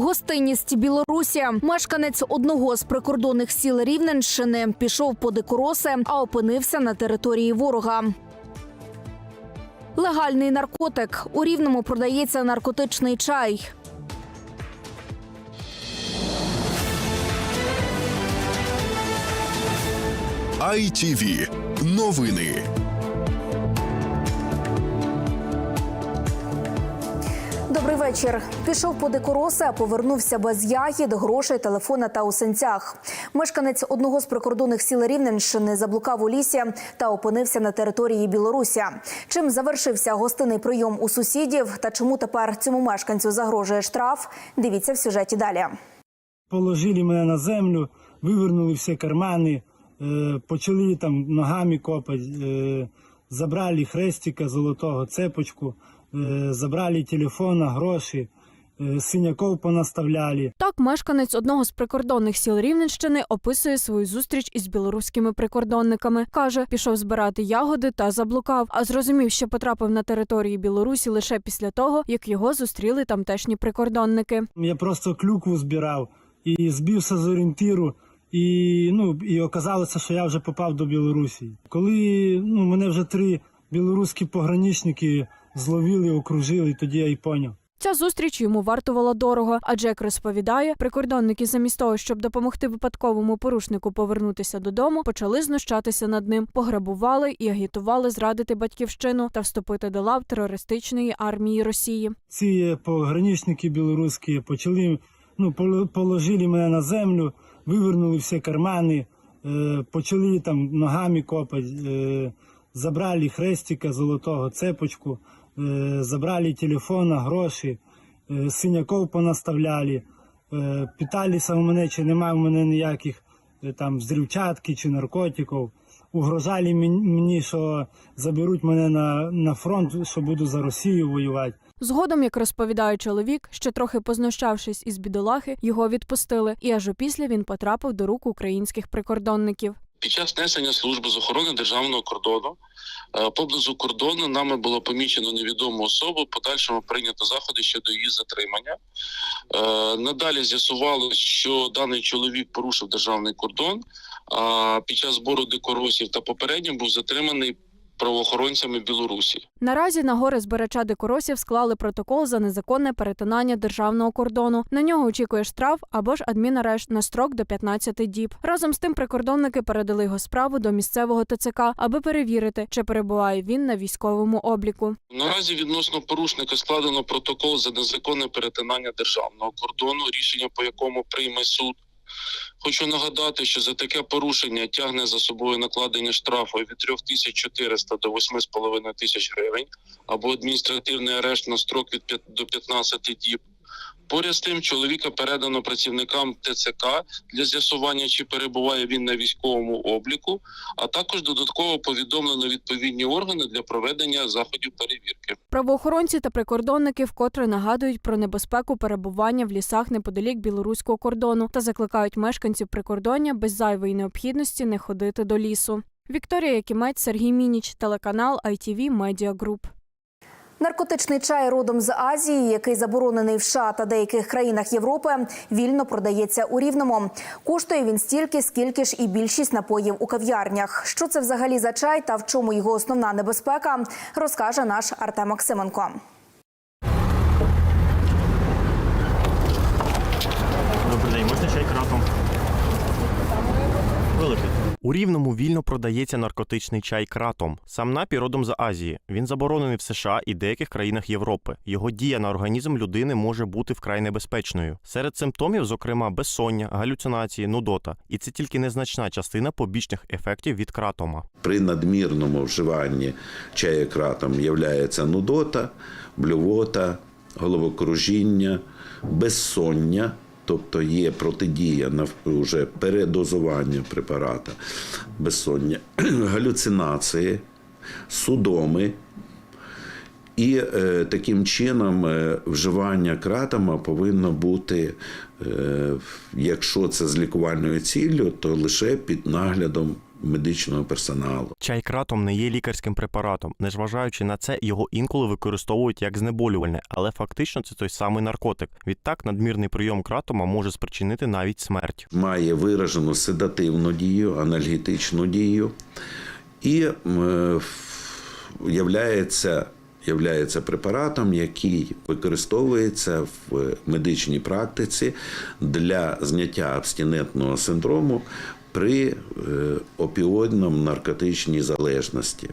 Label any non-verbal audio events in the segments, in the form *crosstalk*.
Гостинність Білорусі. Мешканець одного з прикордонних сіл Рівненщини пішов по дикороси, а опинився на території ворога. Легальний наркотик. У Рівному продається наркотичний чай. ITV. Новини. Вечір. Пішов по дикороси, а повернувся без ягід, грошей, телефона та у сенцях. Мешканець одного з прикордонних сіл Рівненщини заблукав у лісі та опинився на території Білорусі. Чим завершився гостинний прийом у сусідів та чому тепер цьому мешканцю загрожує штраф? Дивіться в сюжеті далі. Положили мене на землю, вивернули всі кармани, е, почали там ногами копати, е, забрали хрестика золотого, цепочку, забрали телефона, гроші, е, синяков понаставляли. Так, мешканець одного з прикордонних сіл Рівненщини описує свою зустріч із білоруськими прикордонниками. каже, пішов збирати ягоди та заблукав, а зрозумів, що потрапив на території Білорусі лише після того, як його зустріли тамтешні прикордонники. Я просто клюкву збирав і збився з орієнтиру. І ну і оказалося, що я вже попав до Білорусі. Коли ну мене вже три білоруські пограничники зловили, окружили, тоді я й поняв. Ця зустріч йому вартувала дорого, адже як розповідає, прикордонники замість того, щоб допомогти випадковому порушнику повернутися додому, почали знущатися над ним, пограбували і агітували зрадити батьківщину та вступити до лав терористичної армії Росії. ці пограничники білоруські почали, ну, поло- положили мене на землю, вивернули всі кармани, е, почали там ногами копати, е, забрали хрестика золотого, цепочку, забрали телефона, гроші, е, синяков понаставляли, е, питалися у мене, чи немає у мене ніяких е, там взривчатки чи наркотиків. Угрожали мені, що заберуть мене на, на фронт, що буду за Росію воювати. Згодом, як розповідає чоловік, ще трохи познущавшись із бідолахи, його відпустили, і аж опісля він потрапив до рук українських прикордонників. Під час несення служби з охорони державного кордону е, поблизу кордону нами було помічено невідому особу. Подальшому прийнято заходи щодо її затримання. Е, Надалі з'ясувалось, що даний чоловік порушив державний кордон. А під час збору дикоросів та попередньо був затриманий правоохоронцями Білорусі. Наразі на гори збирача дикоросів склали протокол за незаконне перетинання державного кордону. На нього очікує штраф або ж адмінарешт на строк до 15 діб. Разом з тим прикордонники передали його справу до місцевого ТЦК, аби перевірити, чи перебуває він на військовому обліку. Наразі відносно порушника складено протокол за незаконне перетинання державного кордону, рішення по якому прийме суд. Хочу нагадати, що за таке порушення тягне за собою накладення штрафу від 3400 до 8,5 тисяч гривень або адміністративний арешт на строк від 5 до 15 діб. Поряд з тим, чоловіка передано працівникам ТЦК для з'ясування, чи перебуває він на військовому обліку, а також додатково повідомлено відповідні органи для проведення заходів перевірки. Правоохоронці та прикордонники вкотре нагадують про небезпеку перебування в лісах неподалік білоруського кордону та закликають мешканців прикордоння без зайвої необхідності не ходити до лісу. Вікторія Якімець, Сергій Мініч, телеканал ITV Media Group. Наркотичний чай родом з Азії, який заборонений в США та деяких країнах Європи, вільно продається у Рівному. Коштує він стільки, скільки ж і більшість напоїв у кав'ярнях. Що це взагалі за чай та в чому його основна небезпека, розкаже наш Артем Максименко. У Рівному вільно продається наркотичний чай кратом. Сам напій родом з Азії. Він заборонений в США і деяких країнах Європи. Його дія на організм людини може бути вкрай небезпечною. Серед симптомів, зокрема, безсоння, галюцинації, нудота. І це тільки незначна частина побічних ефектів від кратома. При надмірному вживанні чаєкратом являється нудота, блювота, головокружіння, безсоння, тобто є протидія на вже передозування препарата, безсоння, *clears throat* галюцинації, судоми. І е, таким чином е, вживання кратама повинно бути, е, якщо це з лікувальною ціллю, то лише під наглядом медичного персоналу. Чай кратом не є лікарським препаратом. Незважаючи на це, його інколи використовують як знеболювальне, але фактично це той самий наркотик. Відтак, надмірний прийом кратома може спричинити навіть смерть. Має виражену седативну дію, анальгетичну дію і е, являється, являється препаратом, який використовується в медичній практиці для зняття абстинентного синдрому. При е, опіоїдному наркотичній залежності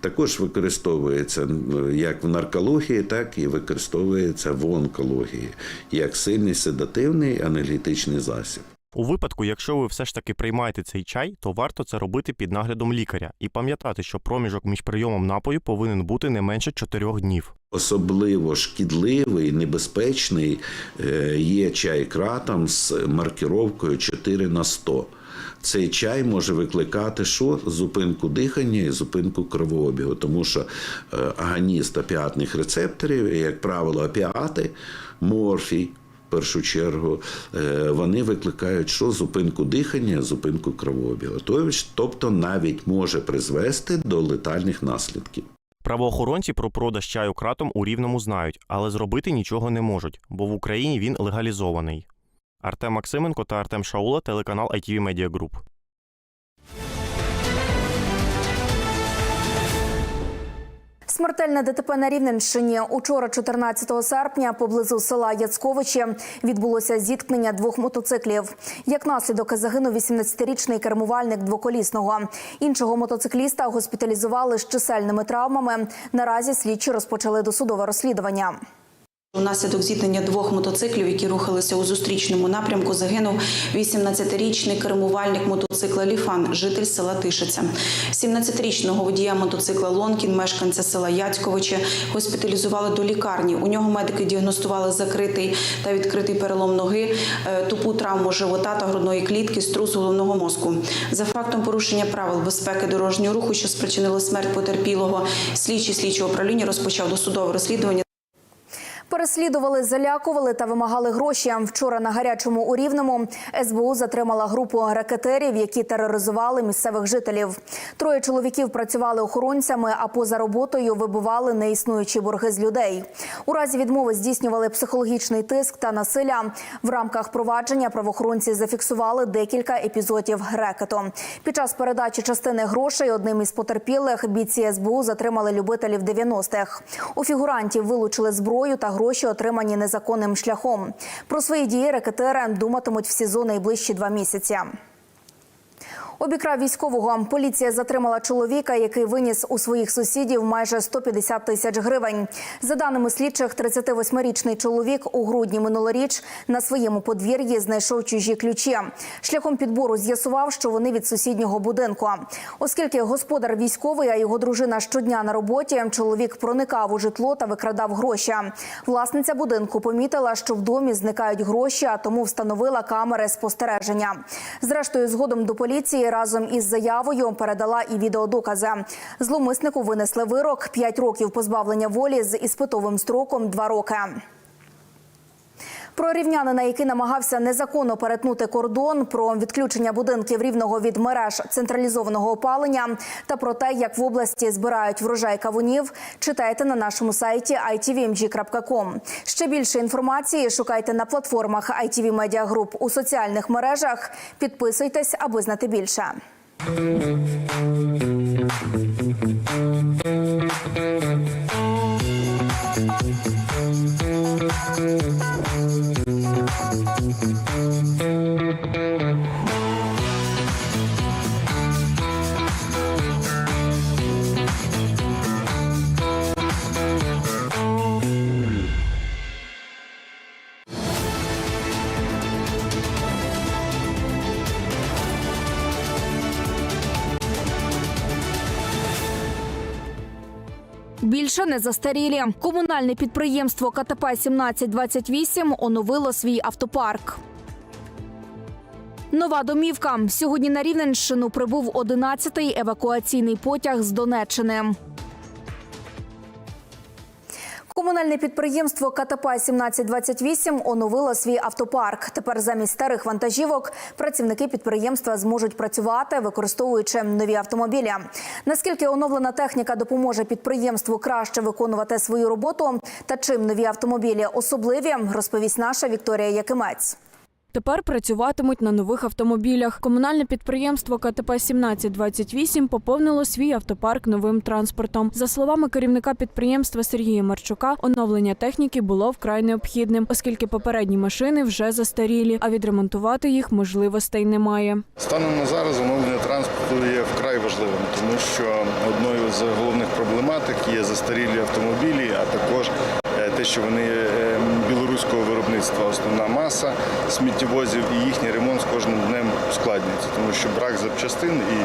також використовується як в наркології, так і використовується в онкології як сильний седативний анальгетичний засіб. У випадку, якщо ви все ж таки приймаєте цей чай, то варто це робити під наглядом лікаря і пам'ятати, що проміжок між прийомом напою повинен бути не менше 4 днів. Особливо шкідливий, небезпечний е, є чай кратом з маркіровкою 4 на 100. Цей чай може викликати що? Зупинку дихання і зупинку кровообігу, тому що е, агоніст опіатних рецепторів, як правило, опіати, морфій, в першу чергу, е, вони викликають що? Зупинку дихання, зупинку кровообігу. Тобто навіть може призвести до летальних наслідків. Правоохоронці про продаж чаю кратом у рівному знають, але зробити нічого не можуть, бо в Україні він легалізований. Артем Максименко та Артем Шаула, телеканал ITV Media Group. Смертельне ДТП на Рівненщині. Учора, 14 серпня, поблизу села Яцковичі відбулося зіткнення двох мотоциклів. Як наслідок загинув 18-річний кермувальник двоколісного. Іншого мотоцикліста госпіталізували з чисельними травмами. Наразі слідчі розпочали досудове розслідування. Унаслідок зіткнення двох мотоциклів, які рухалися у зустрічному напрямку, загинув 18-річний кермувальник мотоцикла Ліфан, житель села Тишиця. 17-річного водія мотоцикла Лонкін, мешканця села Яцьковичі, госпіталізували до лікарні. У нього медики діагностували закритий та відкритий перелом ноги, е, тупу травму живота та грудної клітки, струс головного мозку. За фактом порушення правил безпеки дорожнього руху, що спричинило смерть потерпілого, слідчий слідчого управління розпочав досудове розслідування. Переслідували, залякували та вимагали гроші. Вчора на гарячому у Рівному СБУ затримала групу ракетерів, які тероризували місцевих жителів. Троє чоловіків працювали охоронцями, а поза роботою вибивали неіснуючі борги з людей. У разі відмови здійснювали психологічний тиск та насилля. В рамках провадження правоохоронці зафіксували декілька епізодів рекету. Під час передачі частини грошей одним із потерпілих бійці СБУ затримали любителів 90-х. У фігурантів вилучили зброю та гроші, отримані незаконним шляхом. Про свої дії рекетери думатимуть в СІЗО найближчі два місяці. Обікрав військового. Поліція затримала чоловіка, який виніс у своїх сусідів майже 150 тисяч гривень. За даними слідчих, 38-річний чоловік у грудні минулоріч на своєму подвір'ї знайшов чужі ключі. Шляхом підбору з'ясував, що вони від сусіднього будинку. Оскільки господар військовий, а його дружина щодня на роботі, чоловік проникав у житло та викрадав гроші. Власниця будинку помітила, що в домі зникають гроші, а тому встановила камери спостереження. Зрештою, згодом до поліції разом із заявою передала і відеодокази. Зловмиснику винесли вирок 5 років позбавлення волі з іспитовим строком 2 роки. Про рівнянина, який намагався незаконно перетнути кордон, про відключення будинків рівного від мереж централізованого опалення та про те, як в області збирають врожай кавунів, читайте на нашому сайті itvmg.com. Ще більше інформації шукайте на платформах ITV Media Group у соціальних мережах. Підписуйтесь, аби знати більше. Більше не застарілі. Комунальне підприємство КТП 1728 оновило свій автопарк. Нова домівка. Сьогодні на Рівненщину прибув 11-й евакуаційний потяг з Донеччини. Комунальне підприємство КТП 1728 оновило свій автопарк. Тепер замість старих вантажівок працівники підприємства зможуть працювати, використовуючи нові автомобілі. Наскільки оновлена техніка допоможе підприємству краще виконувати свою роботу та чим нові автомобілі особливі, розповість наша Вікторія Якимець. Тепер працюватимуть на нових автомобілях. Комунальне підприємство КТП 1728 поповнило свій автопарк новим транспортом. За словами керівника підприємства Сергія Марчука, оновлення техніки було вкрай необхідним, оскільки попередні машини вже застарілі, а відремонтувати їх можливостей немає. Станом на зараз оновлення транспорту є вкрай важливим, тому що одною з головних проблематик є застарілі автомобілі, а також е, те, що вони білоруського виробництва, основна маса сміттєвозів і їхній ремонт з кожним днем ускладнюється, тому що брак запчастин і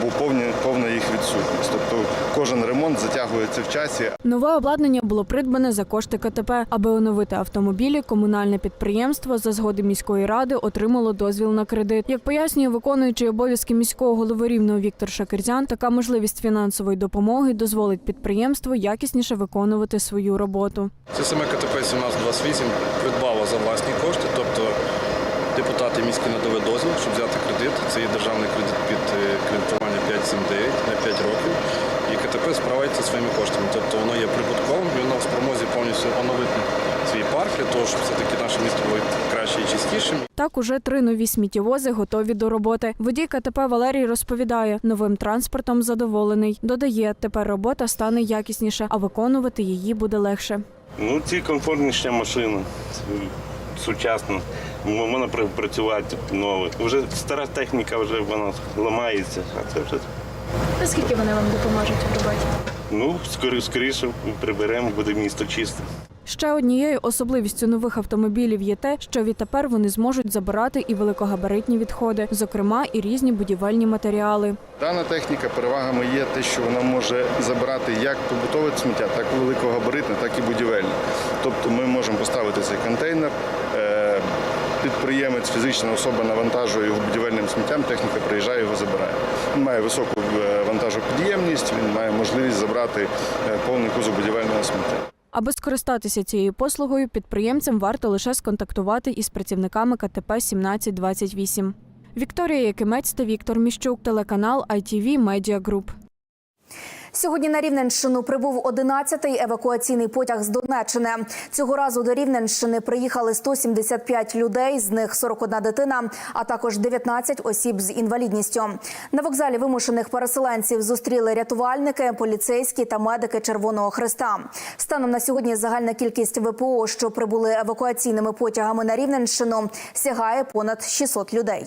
або повні, повна їх відсутність. Тобто кожен ремонт затягується в часі, Нове обладнання було придбане за кошти КТП. Аби оновити автомобілі, комунальне підприємство за згоди міської ради отримало дозвіл на кредит. Як пояснює виконуючий обов'язки міського голови рівного Віктор Шакирзян, така можливість фінансової допомоги дозволить підприємству якісніше виконувати свою роботу. Це саме КТП 1728 придбало за власні кошти, тобто депутати міські надали дозвіл, щоб взяти кредит. Це є державний кредит під е, кредитування 579 на 5 років. І КТП справиться своїми коштами. Тобто воно є прибутковим, і воно в спромозі повністю оновити свій парк для того, щоб все-таки наше місто було краще і чистішим. Так уже три нові сміттєвози готові до роботи. Водій КТП Валерій розповідає, новим транспортом задоволений. Додає, тепер робота стане якісніше, а виконувати її буде легше. Ну, ці комфортніша машина, сучасна. Можна пр- працювати нове. Вже стара техніка вже вона ламається, а це вже Наскільки вони вам допоможуть в роботі? ну скорі, скоріше приберемо, буде місто чисте. Ще однією особливістю нових автомобілів є те, що відтепер вони зможуть забирати і великогабаритні відходи, зокрема і різні будівельні матеріали. Дана техніка перевагами є те, що вона може забирати як побутове сміття, так і великогабаритне, так і будівельне. Тобто ми можемо поставити цей контейнер. Підприємець, фізична особа навантажує його будівельним сміттям, техніка приїжджає, його забирає. Він має високу е, вантажопідємність, він має можливість забрати е, повний кузов будівельного сміття. Аби скористатися цією послугою, підприємцям варто лише сконтактувати із працівниками КТП 1728. Вікторія Якимець та Віктор Міщук, телеканал ITV Media Group. Сьогодні на Рівненщину прибув 11-й евакуаційний потяг з Донеччини. Цього разу до Рівненщини приїхали 175 людей, з них 41 дитина, а також 19 осіб з інвалідністю. На вокзалі вимушених переселенців зустріли рятувальники, поліцейські та медики Червоного Христа. Станом на сьогодні загальна кількість ВПО, що прибули евакуаційними потягами на Рівненщину, сягає понад 600 людей.